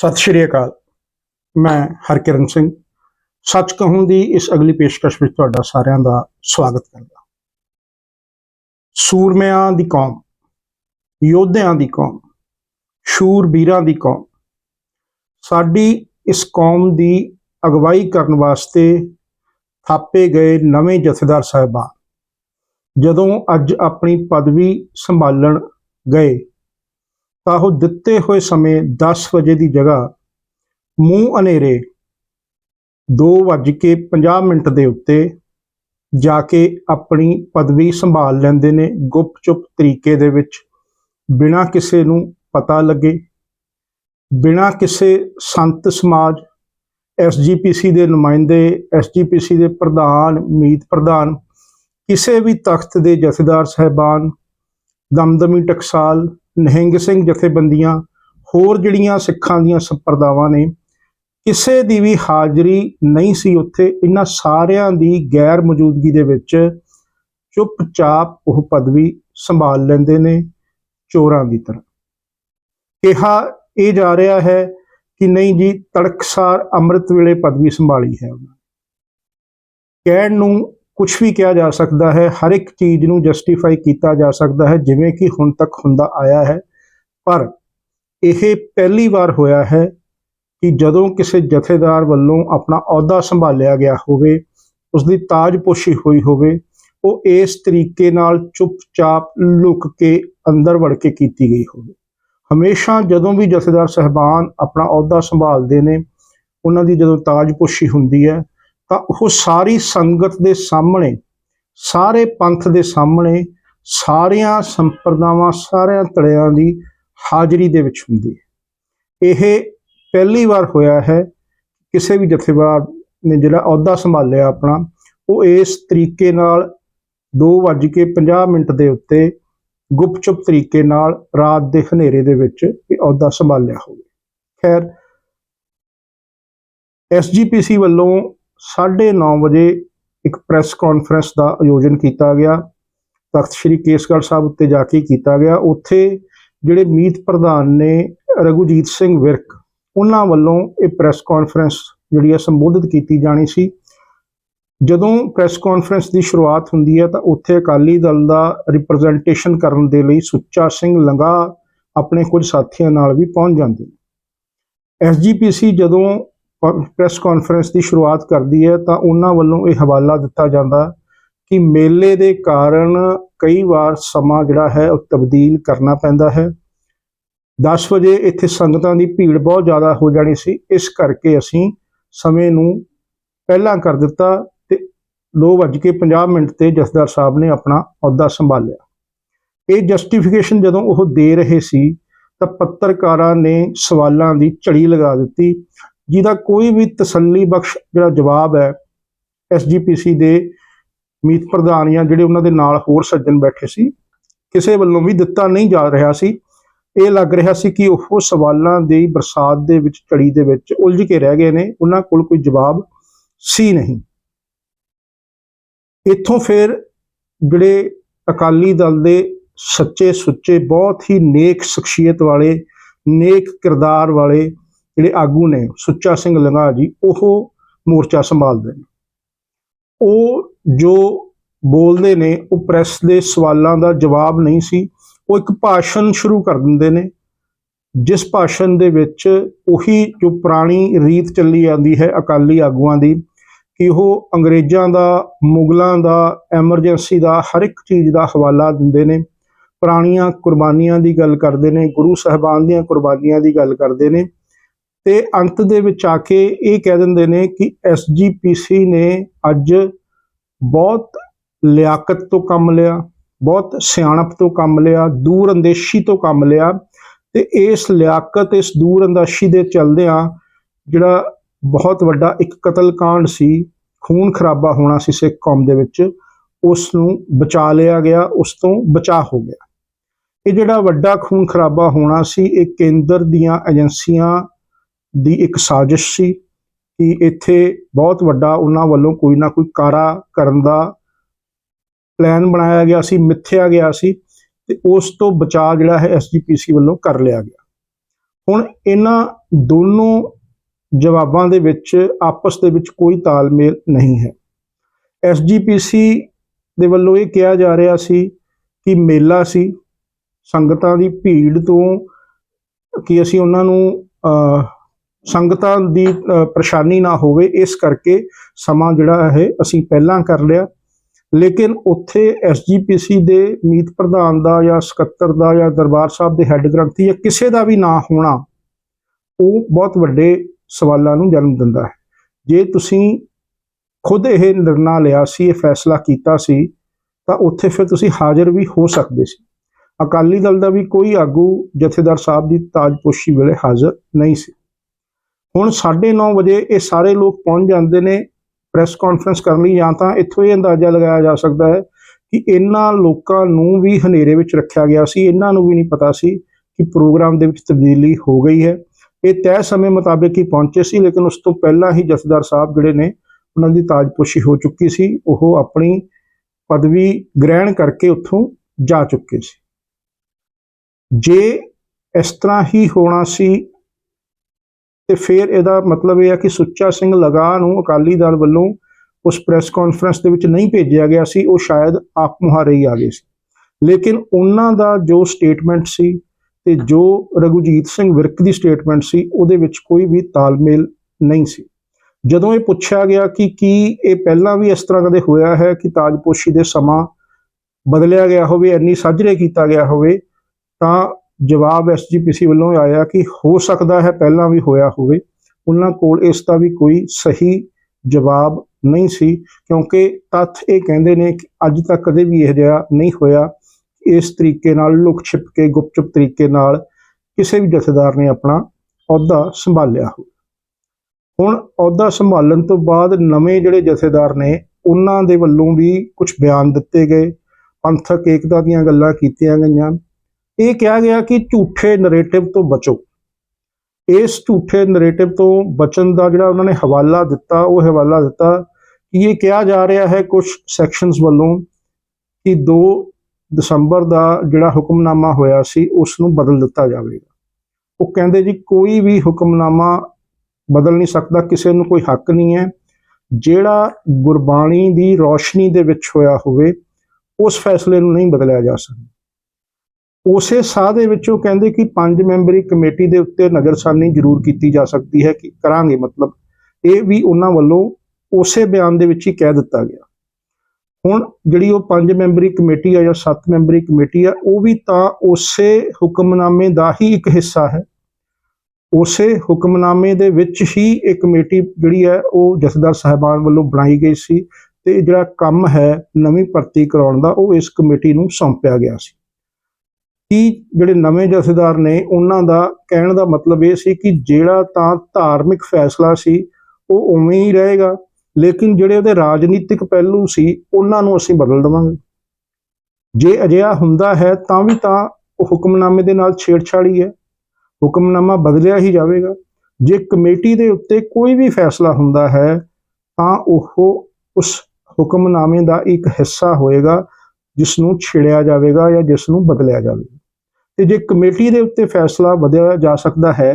ਸਤਿ ਸ਼੍ਰੀ ਅਕਾਲ। ਮੈਂ ਹਰਕਿਰਨ ਸਿੰਘ। ਸੱਚ ਕਹੂੰ ਦੀ ਇਸ ਅਗਲੀ ਪੇਸ਼ਕਸ਼ ਵਿੱਚ ਤੁਹਾਡਾ ਸਾਰਿਆਂ ਦਾ ਸਵਾਗਤ ਕਰਦਾ ਸੂਰਮਿਆਂ ਦੀ ਕੌਮ, ਯੋਧਿਆਂ ਦੀ ਕੌਮ, ਸ਼ੂਰਬੀਰਾਂ ਦੀ ਕੌਮ। ਸਾਡੀ ਇਸ ਕੌਮ ਦੀ ਅਗਵਾਈ ਕਰਨ ਵਾਸਤੇ ਥਾਪੇ ਗਏ ਨਵੇਂ ਜਥੇਦਾਰ ਸਾਹਿਬਾਨ, ਜਦੋਂ ਅੱਜ ਆਪਣੀ ਪਦਵੀ ਸੰਭਾਲਣ ਗਏ। ਤਾਂ ਉਹ ਦਿੱਤੇ ਹੋਏ ਸਮੇਂ 10 ਵਜੇ ਦੀ ਜਗ੍ਹਾ ਮੂੰਹ ਹਨੇਰੇ 2:50 ਮਿੰਟ ਦੇ ਉੱਤੇ ਜਾ ਕੇ ਆਪਣੀ ਪਦਵੀ ਸੰਭਾਲ ਲੈਂਦੇ ਨੇ। ਗੁਪਚੁਪ ਤਰੀਕੇ ਦੇ ਵਿੱਚ ਬਿਨਾਂ ਕਿਸੇ ਨੂੰ ਪਤਾ ਲੱਗੇ, ਬਿਨਾਂ ਕਿਸੇ ਸੰਤ ਸਮਾਜ ਐਸਜੀਪੀਸੀ ਦੇ ਨੁਮਾਇੰਦੇ ਐਸਜੀਪੀਸੀ ਦੇ ਪ੍ਰਧਾਨ, ਮੀਤ ਪ੍ਰਧਾਨ, ਕਿਸੇ ਵੀ ਤਖਤ ਦੇ ਜਥੇਦਾਰ, ਸਹਿਬਾਨ, ਦਮਦਮੀ ਟਕਸਾਲ ਨਹਿੰਗ ਸਿੰਘ ਜਥੇਬੰਦੀਆਂ ਹੋਰ ਜਿਹੜੀਆਂ ਸਿੱਖਾਂ ਦੀਆਂ ਸੰਪਰਦਾਵਾਂ ਨੇ, ਕਿਸੇ ਦੀ ਵੀ ਹਾਜ਼ਰੀ ਨਹੀਂ ਸੀ ਉੱਥੇ, ਇਹਨਾਂ ਸਾਰਿਆਂ ਦੀ ਗੈਰ ਮੌਜੂਦਗੀ ਦੇ ਵਿੱਚ ਚੁੱਪਚਾਪ ਉਹ ਪਦਵੀ ਸੰਭਾਲ ਲੈਂਦੇ ਨੇ ਚੋਰਾਂ ਦੀ ਤਰ੍ਹਾਂ ਕਿਹਾ ਇਹ ਜਾ ਰਿਹਾ ਹੈ ਕਿ ਨਹੀਂ ਜੀ, ਤੜਕਸਾਰ ਅੰਮ੍ਰਿਤ ਵੇਲੇ ਪਦਵੀ ਸੰਭਾਲੀ ਹੈ ਉਹਨਾਂ ਨੇ। ਕਹਿਣ ਨੂੰ ਕੁਝ ਵੀ ਕਿਹਾ ਜਾ ਸਕਦਾ ਹੈ, ਹਰ ਇੱਕ ਚੀਜ਼ ਨੂੰ ਜਸਟੀਫਾਈ ਕੀਤਾ ਜਾ ਸਕਦਾ ਹੈ, ਜਿਵੇਂ ਕਿ ਹੁਣ ਤੱਕ ਹੁੰਦਾ ਆਇਆ ਹੈ। ਪਰ ਇਹ ਪਹਿਲੀ ਵਾਰ ਹੋਇਆ ਹੈ ਕਿ ਜਦੋਂ ਕਿਸੇ ਜਥੇਦਾਰ ਵੱਲੋਂ ਆਪਣਾ ਅਹੁਦਾ ਸੰਭਾਲਿਆ ਗਿਆ ਹੋਵੇ ਉਸ ਦੀ ਤਾਜਪੋਸ਼ੀ ਹੋਈ ਹੋਵੇ, ਉਹ ਇਸ ਤਰੀਕੇ ਨਾਲ ਚੁੱਪਚਾਪ ਲੁਕ ਕੇ ਅੰਦਰ ਵੜ ਕੇ ਕੀਤੀ ਗਈ ਹੋਵੇ। ਹਮੇਸ਼ਾ ਜਦੋਂ ਵੀ ਜਥੇਦਾਰ ਸਹਿਬਾਨ ਆਪਣਾ ਅਹੁਦਾ ਸੰਭਾਲਦੇ ਨੇ, ਉਹਨਾਂ ਦੀ ਜਦੋਂ ਤਾਜਪੋਸ਼ੀ ਹੁੰਦੀ ਹੈ ਤਾਂ ਉਹ ਸਾਰੀ ਸੰਗਤ ਦੇ ਸਾਹਮਣੇ, ਸਾਰੇ ਪੰਥ ਦੇ ਸਾਹਮਣੇ, ਸਾਰੀਆਂ ਸੰਪਰਦਾਵਾਂ, ਸਾਰਿਆਂ ਤੜਿਆਂ ਦੀ ਹਾਜ਼ਰੀ ਦੇ ਵਿੱਚ ਹੁੰਦੀ ਹੈ। ਇਹ ਪਹਿਲੀ ਵਾਰ ਹੋਇਆ ਹੈ, ਕਿਸੇ ਵੀ ਜਥੇਦਾਰ ਨੇ ਜਿਹੜਾ ਅਹੁਦਾ ਸੰਭਾਲਿਆ ਆਪਣਾ, ਉਹ ਇਸ ਤਰੀਕੇ ਨਾਲ 2:50 ਮਿੰਟ ਦੇ ਉੱਤੇ ਗੁਪਚੁਪ ਤਰੀਕੇ ਨਾਲ ਰਾਤ ਦੇ ਹਨੇਰੇ ਦੇ ਵਿੱਚ ਇਹ ਅਹੁਦਾ ਸੰਭਾਲਿਆ ਹੋਵੇ। ਖੈਰ ਐਸਜੀਪੀਸੀ ਵੱਲੋਂ 9:30 ਵਜੇ ਇੱਕ ਪ੍ਰੈਸ ਕਾਨਫਰੰਸ ਦਾ ਆਯੋਜਨ ਕੀਤਾ ਗਿਆ। ਤਖਤ ਸ੍ਰੀ ਕੇਸਗੜ੍ਹ ਸਾਹਿਬ ਉੱਤੇ ਜਾ ਕੇ ਕੀਤਾ ਗਿਆ। ਉੱਥੇ ਜਿਹੜੇ ਮੀਤ ਪ੍ਰਧਾਨ ਨੇ ਰਘੁਜੀਤ ਸਿੰਘ ਵਿਰਕ, ਉਹਨਾਂ ਵੱਲੋਂ ਇਹ ਪ੍ਰੈਸ ਕਾਨਫਰੰਸ ਜਿਹੜੀ ਹੈ ਸੰਬੋਧਿਤ ਕੀਤੀ ਜਾਣੀ ਸੀ। ਜਦੋਂ ਪ੍ਰੈਸ ਕਾਨਫਰੰਸ ਦੀ ਸ਼ੁਰੂਆਤ ਹੁੰਦੀ ਹੈ ਤਾਂ ਉੱਥੇ ਅਕਾਲੀ ਦਲ ਦਾ ਰਿਪਰੈਜ਼ੈਂਟੇਸ਼ਨ ਕਰਨ ਦੇ ਲਈ ਸੁੱਚਾ ਸਿੰਘ ਲੰਗਾ ਆਪਣੇ ਕੁਝ ਸਾਥੀਆਂ ਨਾਲ ਵੀ ਪਹੁੰਚ ਜਾਂਦੇ ਨੇ। ਐਸਜੀਪੀਸੀ ਜਦੋਂ ਪ੍ਰੈਸ ਕਾਨਫਰੰਸ ਦੀ ਸ਼ੁਰੂਆਤ ਕਰਦੀ ਹੈ ਤਾਂ ਉਹਨਾਂ ਵੱਲੋਂ ਇਹ ਹਵਾਲਾ ਦਿੱਤਾ ਜਾਂਦਾ ਕਿ ਮੇਲੇ ਦੇ ਕਾਰਨ ਕਈ ਵਾਰ ਸਮਾਂ ਜਿਹੜਾ ਹੈ ਉਹ ਤਬਦੀਲ ਕਰਨਾ ਪੈਂਦਾ ਹੈ। 10 ਵਜੇ ਇੱਥੇ ਸੰਗਤਾਂ ਦੀ ਭੀੜ ਬਹੁਤ ਜ਼ਿਆਦਾ ਹੋ ਜਾਣੀ ਸੀ, ਇਸ ਕਰਕੇ ਅਸੀਂ ਸਮੇਂ ਨੂੰ ਪਹਿਲਾਂ ਕਰ ਦਿੱਤਾ ਤੇ 2:50 ਮਿੰਟ ਤੇ ਜਸਦਾਰ ਸਾਹਿਬ ਨੇ ਆਪਣਾ ਅਹੁਦਾ ਸੰਭਾਲਿਆ। ਇਹ ਜਸਟੀਫਿਕੇਸ਼ਨ ਜਦੋਂ ਉਹ ਦੇ ਰਹੇ ਸੀ ਤਾਂ ਪੱਤਰਕਾਰਾਂ ਨੇ ਸਵਾਲਾਂ ਦੀ ਝੜੀ ਲਗਾ ਦਿੱਤੀ। ਜਿਹਦਾ ਕੋਈ ਵੀ ਤਸੱਲੀ ਬਖਸ਼ ਜਿਹੜਾ ਜਵਾਬ ਹੈ ਐਸਜੀਪੀਸੀ ਦੇ ਮੀਤ ਪ੍ਰਧਾਨ ਜਾਂ ਜਿਹੜੇ ਉਹਨਾਂ ਦੇ ਨਾਲ ਹੋਰ ਸੱਜਣ ਬੈਠੇ ਸੀ, ਕਿਸੇ ਵੱਲੋਂ ਵੀ ਦਿੱਤਾ ਨਹੀਂ ਜਾ ਰਿਹਾ ਸੀ। ਇਹ ਲੱਗ ਰਿਹਾ ਸੀ ਕਿ ਉਹ ਸਵਾਲਾਂ ਦੀ ਬਰਸਾਤ ਦੇ ਵਿੱਚ, ਝੜੀ ਦੇ ਵਿੱਚ ਉਲਝ ਕੇ ਰਹਿ ਗਏ ਨੇ, ਉਹਨਾਂ ਕੋਲ ਕੋਈ ਜਵਾਬ ਸੀ ਨਹੀਂ। ਇੱਥੋਂ ਫਿਰ ਜਿਹੜੇ ਅਕਾਲੀ ਦਲ ਦੇ ਸੱਚੇ ਸੁੱਚੇ, ਬਹੁਤ ਹੀ ਨੇਕ ਸ਼ਖਸੀਅਤ ਵਾਲੇ, ਨੇਕ ਕਿਰਦਾਰ ਵਾਲੇ ਜਿਹੜੇ ਆਗੂ ਨੇ ਸੁੱਚਾ ਸਿੰਘ ਲੰਗਾ ਜੀ, ਉਹ ਮੋਰਚਾ ਸੰਭਾਲਦੇ ਨੇ। ਉਹ ਜੋ ਬੋਲਦੇ ਨੇ, ਉਹ ਪ੍ਰੈਸ ਦੇ ਸਵਾਲਾਂ ਦਾ ਜਵਾਬ ਨਹੀਂ ਸੀ, ਉਹ ਇੱਕ ਭਾਸ਼ਣ ਸ਼ੁਰੂ ਕਰ ਦਿੰਦੇ ਨੇ। ਜਿਸ ਭਾਸ਼ਣ ਦੇ ਵਿੱਚ ਉਹੀ ਜੋ ਪੁਰਾਣੀ ਰੀਤ ਚੱਲੀ ਜਾਂਦੀ ਹੈ ਅਕਾਲੀ ਆਗੂਆਂ ਦੀ, ਕਿ ਉਹ ਅੰਗਰੇਜ਼ਾਂ ਦਾ, ਮੁਗਲਾਂ ਦਾ, ਐਮਰਜੈਂਸੀ ਦਾ ਹਰ ਇੱਕ ਚੀਜ਼ ਦਾ ਹਵਾਲਾ ਦਿੰਦੇ ਨੇ। ਪੁਰਾਣੀਆਂ ਕੁਰਬਾਨੀਆਂ ਦੀ ਗੱਲ ਕਰਦੇ ਨੇ, ਗੁਰੂ ਸਾਹਿਬਾਨ ਦੀਆਂ ਕੁਰਬਾਨੀਆਂ ਦੀ ਗੱਲ ਕਰਦੇ ਨੇ। ਤੇ ਅੰਤ ਦੇ ਵਿੱਚ ਆ ਕੇ ਇਹ ਕਹਿ ਦਿੰਦੇ ਨੇ ਕਿ ਐਸਜੀਪੀਸੀ ਨੇ ਅੱਜ ਬਹੁਤ ਲਿਆਕਤ ਤੋਂ ਕੰਮ ਲਿਆ, ਬਹੁਤ ਸਿਆਣਪ ਤੋਂ ਕੰਮ ਲਿਆ ਦੂਰ ਅੰਦੇਸ਼ੀ ਤੋਂ ਕੰਮ ਲਿਆ ਤੇ ਇਸ ਲਿਆਕਤ, ਇਸ ਦੂਰ ਅੰਦਾਸ਼ੀ ਦੇ ਚਲਦਿਆਂ ਜਿਹੜਾ ਬਹੁਤ ਵੱਡਾ ਇੱਕ ਕਤਲकांड ਸੀ, ਖੂਨ ਖਰਾਬਾ ਹੋਣਾ ਸੀ ਸਿੱਖ ਕੌਮ ਦੇ ਵਿੱਚ ਉਸ ਨੂੰ ਬਚਾ ਲਿਆ ਗਿਆ, ਉਸ ਤੋਂ ਬਚਾ ਹੋ ਗਿਆ। ਇਹ ਜਿਹੜਾ ਵੱਡਾ ਖੂਨ ਖਰਾਬਾ ਹੋਣਾ ਸੀ, ਇਹ ਕੇਂਦਰ ਦੀਆਂ ਏਜੰਸੀਆਂ ਦੀ ਇੱਕ ਸਾਜ਼ਿਸ਼ ਸੀ ਕਿ ਇੱਥੇ ਬਹੁਤ ਵੱਡਾ ਉਹਨਾਂ ਵੱਲੋਂ ਕੋਈ ਨਾ ਕੋਈ ਕਾਰਾ ਕਰਨ ਦਾ ਪਲਾਨ ਬਣਾਇਆ ਗਿਆ ਸੀ ਮਿੱਥਿਆ ਗਿਆ ਸੀ ਤੇ ਉਸ ਤੋਂ ਬਚਾਅ ਜਿਹੜਾ ਹੈ ਐਸਜੀਪੀਸੀ ਵੱਲੋਂ ਕਰ ਲਿਆ ਗਿਆ। ਹੁਣ ਇਹਨਾਂ ਦੋਨੋਂ ਜਵਾਬਾਂ ਦੇ ਵਿੱਚ ਆਪਸ ਦੇ ਵਿੱਚ ਕੋਈ ਤਾਲਮੇਲ ਨਹੀਂ ਹੈ। ਐਸਜੀਪੀਸੀ ਦੇ ਵੱਲੋਂ ਇਹ ਕਿਹਾ ਜਾ ਰਿਹਾ ਸੀ ਕਿ ਮੇਲਾ ਸੀ ਸੰਗਤਾਂ ਦੀ ਭੀੜ ਤੋਂ ਕਿ ਅਸੀਂ ਉਹਨਾਂ ਨੂੰ ਅਹ, ਸੰਗਤਾਂ ਦੀ ਪਰੇਸ਼ਾਨੀ ਨਾ ਹੋਵੇ, ਇਸ ਕਰਕੇ ਸਮਾਂ ਜਿਹੜਾ ਹੈ ਅਸੀਂ ਪਹਿਲਾਂ ਕਰ ਲਿਆ। ਲੇਕਿਨ ਉੱਥੇ ਐਸਜੀਪੀਸੀ ਦੇ ਮੀਤ ਪ੍ਰਧਾਨ ਦਾ ਜਾਂ ਸਕੱਤਰ ਦਾ ਜਾਂ ਦਰਬਾਰ ਸਾਹਿਬ ਦੇ ਹੈੱਡ ਗ੍ਰੰਥੀ ਜਾਂ ਕਿਸੇ ਦਾ ਵੀ ਨਾ ਹੋਣਾ, ਉਹ ਬਹੁਤ ਵੱਡੇ ਸਵਾਲਾਂ ਨੂੰ ਜਨਮ ਦਿੰਦਾ ਹੈ। ਜੇ ਤੁਸੀਂ ਖੁਦ ਇਹ ਨਿਰਣਾ ਲਿਆ ਸੀ, ਇਹ ਫੈਸਲਾ ਕੀਤਾ ਸੀ, ਤਾਂ ਉੱਥੇ ਫਿਰ ਤੁਸੀਂ ਹਾਜ਼ਰ ਵੀ ਹੋ ਸਕਦੇ ਸੀ। ਅਕਾਲੀ ਦਲ ਦਾ ਵੀ ਕੋਈ ਆਗੂ ਜਥੇਦਾਰ ਸਾਹਿਬ ਦੀ ਤਾਜਪੋਸ਼ੀ ਵੇਲੇ ਹਾਜ਼ਰ ਨਹੀਂ ਸੀ। ਹੁਣ 9:30 ਵਜੇ ਇਹ ਸਾਰੇ ਲੋਕ ਪਹੁੰਚ ਜਾਂਦੇ ਨੇ ਪ੍ਰੈਸ ਕਾਨਫਰੰਸ ਕਰਨ ਲਈ, ਜਾਂ ਤਾਂ ਇੱਥੋਂ ਇਹ ਅੰਦਾਜ਼ਾ ਲਗਾਇਆ ਜਾ ਸਕਦਾ ਹੈ ਕਿ ਇਹਨਾਂ ਲੋਕਾਂ ਨੂੰ ਵੀ ਹਨੇਰੇ ਵਿੱਚ ਰੱਖਿਆ ਗਿਆ ਸੀ। ਇਹਨਾਂ ਨੂੰ ਵੀ ਨਹੀਂ ਪਤਾ ਸੀ ਕਿ ਪ੍ਰੋਗਰਾਮ ਦੇ ਵਿੱਚ ਤਬਦੀਲੀ ਹੋ ਗਈ ਹੈ। ਇਹ ਤੈਅ ਸਮੇਂ ਮੁਤਾਬਕ ਹੀ ਪਹੁੰਚੇ ਸੀ, ਲੇਕਿਨ ਉਸ ਤੋਂ ਪਹਿਲਾਂ ਹੀ ਜਥੇਦਾਰ ਸਾਹਿਬ ਜਿਹੜੇ ਨੇ ਉਹਨਾਂ ਦੀ ਤਾਜਪੋਸ਼ੀ ਹੋ ਚੁੱਕੀ ਸੀ। ਉਹ ਆਪਣੀ ਪਦਵੀ ਗ੍ਰਹਿਣ ਕਰਕੇ ਉੱਥੋਂ ਜਾ ਚੁੱਕੇ ਸੀ। ਜੇ ਇਸ ਤਰ੍ਹਾਂ ਹੀ ਹੋਣਾ ਸੀ ਤੇ ਫਿਰ ਇਹਦਾ ਮਤਲਬ ਇਹ ਹੈ ਕਿ ਸੁੱਚਾ ਸਿੰਘ ਲਗਾ ਨੂੰ ਅਕਾਲੀ ਦਲ ਵੱਲੋਂ ਉਸ ਪ੍ਰੈਸ ਕਾਨਫਰੰਸ ਦੇ ਵਿੱਚ ਨਹੀਂ ਭੇਜਿਆ ਗਿਆ ਸੀ, ਉਹ ਸ਼ਾਇਦ ਆਪ ਮੁਹਾਰੇ ਹੀ ਆ ਗਏ ਸੀ। ਲੇਕਿਨ ਉਹਨਾਂ ਦਾ ਜੋ ਸਟੇਟਮੈਂਟ ਸੀ ਤੇ ਜੋ ਰਘੁਜੀਤ ਸਿੰਘ ਵਿਰਕ ਦੀ ਸਟੇਟਮੈਂਟ ਸੀ, ਉਹਦੇ ਵਿੱਚ ਕੋਈ ਵੀ ਤਾਲਮੇਲ ਨਹੀਂ ਸੀ। ਜਦੋਂ ਇਹ ਪੁੱਛਿਆ ਗਿਆ ਕਿ ਕੀ ਇਹ ਪਹਿਲਾਂ ਵੀ ਇਸ ਤਰ੍ਹਾਂ ਕਦੇ ਹੋਇਆ ਹੈ ਕਿ ਤਾਜਪੋਸ਼ੀ ਦੇ ਸਮਾਂ ਬਦਲਿਆ ਗਿਆ ਹੋਵੇ, ਇੰਨੀ ਸਾਜਰੇ ਕੀਤਾ ਗਿਆ ਹੋਵੇ, ਤਾਂ ਜਵਾਬ ਐਸਜੀਪੀਸੀ ਵੱਲੋਂ ਆਇਆ ਕਿ ਹੋ ਸਕਦਾ ਹੈ ਪਹਿਲਾਂ ਵੀ ਹੋਇਆ ਹੋਵੇ। ਉਹਨਾਂ ਕੋਲ ਇਸ ਦਾ ਵੀ ਕੋਈ ਸਹੀ ਜਵਾਬ ਨਹੀਂ ਸੀ, ਕਿਉਂਕਿ ਤੱਥ ਇਹ ਕਹਿੰਦੇ ਨੇ ਕਿ ਅੱਜ ਤੱਕ ਕਦੇ ਵੀ ਇਹ ਜਿਹਾ ਨਹੀਂ ਹੋਇਆ। ਇਸ ਤਰੀਕੇ ਨਾਲ, ਲੁਕ ਛਿਪ ਕੇ, ਗੁਪਚੁਪ ਤਰੀਕੇ ਨਾਲ ਕਿਸੇ ਵੀ ਜਥੇਦਾਰ ਨੇ ਆਪਣਾ ਅਹੁਦਾ ਸੰਭਾਲਿਆ ਹੋ ਹੁਣ ਅਹੁਦਾ ਸੰਭਾਲਣ ਤੋਂ ਬਾਅਦ ਨਵੇਂ ਜਿਹੜੇ ਜਥੇਦਾਰ ਨੇ, ਉਹਨਾਂ ਦੇ ਵੱਲੋਂ ਵੀ ਕੁਝ ਬਿਆਨ ਦਿੱਤੇ ਗਏ। ਪੰਥਕ ਏਕਤਾ ਦੀਆਂ ਗੱਲਾਂ ਕੀਤੀਆਂ ਗਈਆਂ। ਇਹ ਕਿਹਾ ਗਿਆ ਕਿ ਝੂਠੇ ਨੈਰੇਟਿਵ ਤੋਂ ਬਚੋ। ਇਸ ਝੂਠੇ ਨੈਰੇਟਿਵ ਤੋਂ ਬਚਣ ਦਾ ਜਿਹੜਾ ਉਹਨਾਂ ਨੇ ਹਵਾਲਾ ਦਿੱਤਾ, ਉਹ ਹਵਾਲਾ ਦਿੱਤਾ ਕਿ ਇਹ ਕਿਹਾ ਜਾ ਰਿਹਾ ਹੈ ਕੁਝ ਸੈਕਸ਼ਨਸ ਵੱਲੋਂ ਕਿ 2 ਦਸੰਬਰ ਦਾ ਜਿਹੜਾ ਹੁਕਮਨਾਮਾ ਹੋਇਆ ਸੀ ਉਸ ਨੂੰ ਬਦਲ ਦਿੱਤਾ ਜਾਵੇਗਾ। ਉਹ ਕਹਿੰਦੇ ਜੀ, ਕੋਈ ਵੀ ਹੁਕਮਨਾਮਾ ਬਦਲ ਨਹੀਂ ਸਕਦਾ, ਕਿਸੇ ਨੂੰ ਕੋਈ ਹੱਕ ਨਹੀਂ ਹੈ। ਜਿਹੜਾ ਗੁਰਬਾਣੀ ਦੀ ਰੌਸ਼ਨੀ ਦੇ ਵਿੱਚ ਹੋਇਆ ਹੋਵੇ, ਉਸ ਫੈਸਲੇ ਨੂੰ ਨਹੀਂ ਬਦਲਿਆ ਜਾ ਸਕਦਾ। ਉਸੇ ਸਾਹ ਦੇ ਵਿੱਚ ਉਹ ਕਹਿੰਦੇ ਕਿ ਪੰਜ ਮੈਂਬਰੀ ਕਮੇਟੀ ਦੇ ਉੱਤੇ ਨਗਰਸਾਨੀ ਜ਼ਰੂਰ ਕੀਤੀ ਜਾ ਸਕਦੀ ਹੈ ਕਿ ਕਰਾਂਗੇ, ਮਤਲਬ ਇਹ ਵੀ ਉਹਨਾਂ ਵੱਲੋਂ ਉਸੇ ਬਿਆਨ ਦੇ ਵਿੱਚ ਹੀ ਕਹਿ ਦਿੱਤਾ ਗਿਆ। ਹੁਣ ਜਿਹੜੀ ਉਹ ਪੰਜ ਮੈਂਬਰੀ ਕਮੇਟੀ ਆ ਜਾਂ ਸੱਤ ਮੈਂਬਰੀ ਕਮੇਟੀ ਆ, ਉਹ ਵੀ ਤਾਂ ਉਸੇ ਹੁਕਮਨਾਮੇ ਦਾ ਹੀ ਇੱਕ ਹਿੱਸਾ ਹੈ। ਉਸੇ ਹੁਕਮਨਾਮੇ ਦੇ ਵਿੱਚ ਹੀ ਇਹ ਕਮੇਟੀ ਜਿਹੜੀ ਹੈ, ਉਹ ਜਥੇਦਾਰ ਸਾਹਿਬਾਨ ਵੱਲੋਂ ਬਣਾਈ ਗਈ ਸੀ ਤੇ ਜਿਹੜਾ ਕੰਮ ਹੈ ਨਵੀਂ ਭਰਤੀ ਕਰਾਉਣ ਦਾ, ਉਹ ਇਸ ਕਮੇਟੀ ਨੂੰ ਸੌਂਪਿਆ ਗਿਆ ਸੀ। ਕਿ ਜਿਹੜੇ ਨਵੇਂ ਜਥੇਦਾਰ ਨੇ, ਉਹਨਾਂ ਦਾ ਕਹਿਣ ਦਾ ਮਤਲਬ ਇਹ ਸੀ ਕਿ ਜਿਹੜਾ ਤਾਂ ਧਾਰਮਿਕ ਫੈਸਲਾ ਸੀ, ਉਹ ਉਵੇਂ ਹੀ ਰਹੇਗਾ, ਲੇਕਿਨ ਜਿਹੜੇ ਉਹਦੇ ਰਾਜਨੀਤਿਕ ਪਹਿਲੂ ਸੀ, ਉਹਨਾਂ ਨੂੰ ਅਸੀਂ ਬਦਲ ਦੇਵਾਂਗੇ। ਜੇ ਅਜਿਹਾ ਹੁੰਦਾ ਹੈ, ਤਾਂ ਵੀ ਤਾਂ ਉਹ ਹੁਕਮਨਾਮੇ ਦੇ ਨਾਲ ਛੇੜਛਾੜੀ ਹੈ ਹੁਕਮਨਾਮਾ ਬਦਲਿਆ ਹੀ ਜਾਵੇਗਾ। ਜੇ ਕਮੇਟੀ ਦੇ ਉੱਤੇ ਕੋਈ ਵੀ ਫੈਸਲਾ ਹੁੰਦਾ ਹੈ, ਤਾਂ ਉਹ ਉਸ ਹੁਕਮਨਾਮੇ ਦਾ ਇੱਕ ਹਿੱਸਾ ਹੋਏਗਾ ਜਿਸ ਨੂੰ ਛੇੜਿਆ ਜਾਵੇਗਾ ਜਾਂ ਜਿਸ ਨੂੰ ਬਦਲਿਆ ਜਾਵੇਗਾ। ਤੇ ਜੇ ਕਮੇਟੀ ਦੇ ਉੱਤੇ ਫੈਸਲਾ ਵਧਿਆ ਜਾ ਸਕਦਾ ਹੈ,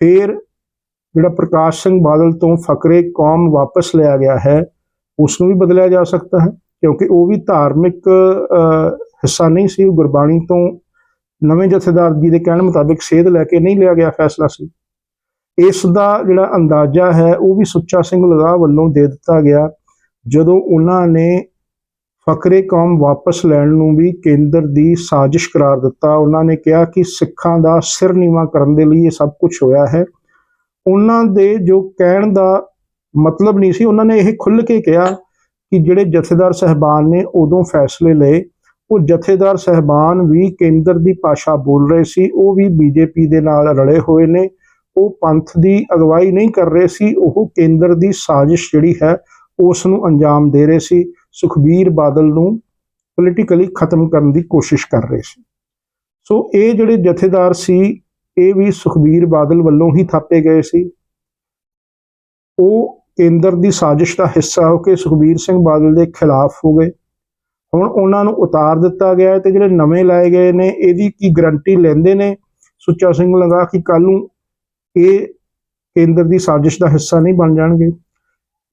ਫਿਰ ਜਿਹੜਾ ਪ੍ਰਕਾਸ਼ ਸਿੰਘ ਬਾਦਲ ਤੋਂ ਫਕਰੇ ਕੌਮ ਵਾਪਸ ਲਿਆ ਗਿਆ ਹੈ ਉਸ ਨੂੰ ਵੀ ਬਦਲਿਆ ਜਾ ਸਕਦਾ ਹੈ, ਕਿਉਂਕਿ ਉਹ ਵੀ ਧਾਰਮਿਕ ਹਿੱਸਾ ਨਹੀਂ ਸੀ, ਉਹ ਗੁਰਬਾਣੀ ਤੋਂ ਨਵੇਂ ਜਥੇਦਾਰ ਜੀ ਦੇ ਕਹਿਣ ਮੁਤਾਬਿਕ ਸੇਧ ਲੈ ਕੇ ਨਹੀਂ ਲਿਆ ਗਿਆ ਫੈਸਲਾ ਸੀ। ਇਸ ਦਾ ਜਿਹੜਾ ਅੰਦਾਜ਼ਾ ਹੈ, ਉਹ ਵੀ ਸੁੱਚਾ ਸਿੰਘ ਲਗਾ ਵੱਲੋਂ ਦੇ ਦਿੱਤਾ ਗਿਆ, ਜਦੋਂ ਉਹਨਾਂ ਨੇ ਫਕਰੇ ਕੌਮ ਵਾਪਸ ਲੈਣ ਨੂੰ ਵੀ ਕੇਂਦਰ ਦੀ ਸਾਜ਼ਿਸ਼ ਕਰਾਰ ਦਿੱਤਾ। ਉਹਨਾਂ ਨੇ ਕਿਹਾ ਕਿ ਸਿੱਖਾਂ ਦਾ ਸਿਰ ਨੀਵਾ ਕਰਨ ਦੇ ਲਈ ਇਹ ਸਭ ਕੁਝ ਹੋਇਆ ਹੈ। ਉਹਨਾਂ ਦੇ ਜੋ ਕਹਿਣ ਦਾ ਮਤਲਬ ਨਹੀਂ ਸੀ, ਉਹਨਾਂ ਨੇ ਇਹ ਖੁੱਲ੍ਹ ਕੇ ਕਿਹਾ ਕਿ ਜਿਹੜੇ ਜਥੇਦਾਰ ਸਹਿਬਾਨ ਨੇ ਉਦੋਂ ਫੈਸਲੇ ਲਏ। ਉਹ ਜਥੇਦਾਰ ਸਹਿਬਾਨ ਵੀ ਕੇਂਦਰ ਦੀ ਭਾਸ਼ਾ ਬੋਲ ਰਹੇ ਸੀ, ਉਹ ਵੀ ਬੀਜੇਪੀ ਦੇ ਨਾਲ ਰਲੇ ਹੋਏ ਨੇ। ਉਹ ਪੰਥ ਦੀ ਅਗਵਾਈ ਨਹੀਂ ਕਰ ਰਹੇ ਸੀ, ਉਹ ਕੇਂਦਰ ਦੀ ਸਾਜ਼ਿਸ਼ ਜਿਹੜੀ ਹੈ, ਉਸ ਨੂੰ ਅੰਜਾਮ ਦੇ ਰਹੇ ਸੀ। ਸੁਖਬੀਰ ਬਾਦਲ ਨੂੰ ਪੋਲੀਟੀਕਲੀ ਖਤਮ ਕਰਨ ਦੀ ਕੋਸ਼ਿਸ਼ ਕਰ ਰਹੇ ਸੀ। ਸੋ ਇਹ ਜਿਹੜੇ ਜਥੇਦਾਰ ਸੀ, ਇਹ ਵੀ ਸੁਖਬੀਰ ਬਾਦਲ ਵੱਲੋਂ ਹੀ ਥਾਪੇ ਗਏ ਸੀ। ਉਹ ਕੇਂਦਰ ਦੀ ਸਾਜ਼ਿਸ਼ ਦਾ ਹਿੱਸਾ ਹੋ ਕੇ ਸੁਖਬੀਰ ਸਿੰਘ ਬਾਦਲ ਦੇ ਖਿਲਾਫ ਹੋ ਗਏ। ਹੁਣ ਉਹਨਾਂ ਨੂੰ ਉਤਾਰ ਦਿੱਤਾ ਗਿਆ ਤੇ ਜਿਹੜੇ ਨਵੇਂ ਲਾਏ ਗਏ ਨੇ, ਇਹਦੀ ਕੀ ਗਰੰਟੀ ਲੈਂਦੇ ਨੇ? ਸੁੱਚਾ ਸਿੰਘ ਲੰਗਾ ਕਿ ਕੱਲ ਨੂੰ ਇਹ ਕੇਂਦਰ ਦੀ ਸਾਜ਼ਿਸ਼ ਦਾ ਹਿੱਸਾ ਨਹੀਂ ਬਣ ਜਾਣਗੇ?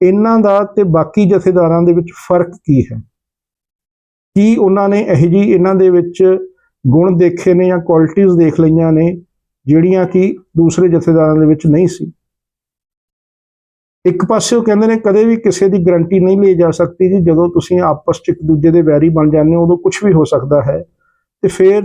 ਇਹਨਾਂ ਦਾ ਤੇ ਬਾਕੀ ਜਥੇਦਾਰਾਂ ਦੇ ਵਿੱਚ ਫ਼ਰਕ ਕੀ ਹੈ? ਕੀ ਉਹਨਾਂ ਨੇ ਇਹ ਜੀ ਇਹਨਾਂ ਦੇ ਵਿੱਚ ਗੁਣ ਦੇਖੇ ਨੇ ਜਾਂ ਕੁਆਲਿਟੀਆਂ ਦੇਖ ਲਈਆਂ ਨੇ ਜਿਹੜੀਆਂ ਕਿ ਦੂਸਰੇ ਜਥੇਦਾਰਾਂ ਦੇ ਵਿੱਚ ਨਹੀਂ ਸੀ? ਇੱਕ ਪਾਸੇ ਉਹ ਕਹਿੰਦੇ ਨੇ ਕਦੇ ਵੀ ਕਿਸੇ ਦੀ ਗਰੰਟੀ ਨਹੀਂ ਲਈ ਜਾ ਸਕਦੀ ਜੀ। ਜਦੋਂ ਤੁਸੀਂ ਆਪਸ ਚ ਇੱਕ ਦੂਜੇ ਦੇ ਵੈਰੀ ਬਣ ਜਾਂਦੇ ਹੋ, ਉਦੋਂ ਕੁਝ ਵੀ ਹੋ ਸਕਦਾ ਹੈ। ਤੇ ਫਿਰ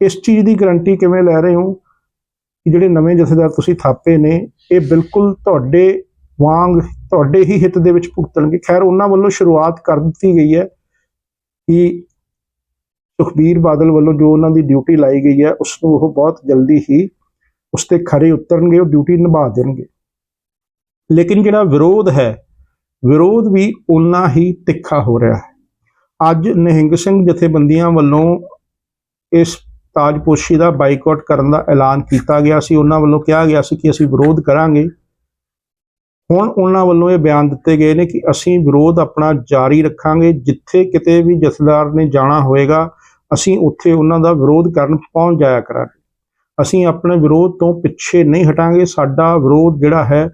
ਇਸ ਚੀਜ਼ ਦੀ ਗਰੰਟੀ ਕਿਵੇਂ ਲੈ ਰਹੇ ਹੋ ਕਿ ਜਿਹੜੇ ਨਵੇਂ ਜਥੇਦਾਰ ਤੁਸੀਂ ਥਾਪੇ ਨੇ, ਇਹ ਬਿਲਕੁਲ ਤੁਹਾਡੇ ਵਾਂਗ ਤੁਹਾਡੇ ਹੀ ਹਿੱਤ ਦੇ ਵਿੱਚ ਭੁਗਤਣਗੇ। ਖੈਰ, ਉਹਨਾਂ ਵੱਲੋਂ ਸ਼ੁਰੂਆਤ ਕਰ ਦਿੱਤੀ ਗਈ ਹੈ ਕਿ ਸੁਖਬੀਰ ਬਾਦਲ ਵੱਲੋਂ ਜੋ ਉਹਨਾਂ ਦੀ ਡਿਊਟੀ ਲਾਈ ਗਈ ਹੈ ਉਸ ਨੂੰ ਉਹ ਬਹੁਤ ਜਲਦੀ ਹੀ ਉਸ ਤੇ ਖਰੇ ਉਤਰਨਗੇ, ਉਹ ਡਿਊਟੀ ਨਿਭਾ ਦੇਣਗੇ। ਲੇਕਿਨ ਜਿਹੜਾ ਵਿਰੋਧ ਹੈ, ਵਿਰੋਧ ਵੀ ਉਨਾ ਹੀ ਤਿੱਖਾ ਹੋ ਰਿਹਾ ਹੈ। ਅੱਜ ਨਿਹੰਗ ਸਿੰਘ ਜਥੇਬੰਦੀਆਂ ਵੱਲੋਂ ਇਸ ਤਾਜਪੋਸ਼ੀ ਦਾ ਬਾਈਕਾਟ ਕਰਨ ਦਾ ਐਲਾਨ ਕੀਤਾ ਗਿਆ ਸੀ। ਉਹਨਾਂ ਵੱਲੋਂ ਕਿਹਾ ਗਿਆ ਸੀ ਕਿ ਅਸੀਂ ਵਿਰੋਧ ਕਰਾਂਗੇ। ਹੁਣ ਉਹਨਾਂ ਵੱਲੋਂ ਇਹ ਬਿਆਨ ਦਿੱਤੇ ਗਏ ਨੇ ਕਿ ਅਸੀਂ ਵਿਰੋਧ ਆਪਣਾ ਜਾਰੀ ਰੱਖਾਂਗੇ, ਜਿੱਥੇ ਕਿਤੇ ਵੀ ਜਥੇਦਾਰ ਨੇ ਜਾਣਾ ਹੋਏਗਾ ਅਸੀਂ ਉੱਥੇ ਉਹਨਾਂ ਦਾ ਵਿਰੋਧ ਕਰਨ ਪਹੁੰਚ ਜਾਇਆ ਕਰਾਂਗੇ। ਅਸੀਂ ਆਪਣੇ ਵਿਰੋਧ ਤੋਂ ਪਿੱਛੇ ਨਹੀਂ ਹਟਾਂਗੇ, ਸਾਡਾ ਵਿਰੋਧ ਜਿਹੜਾ ਹੈ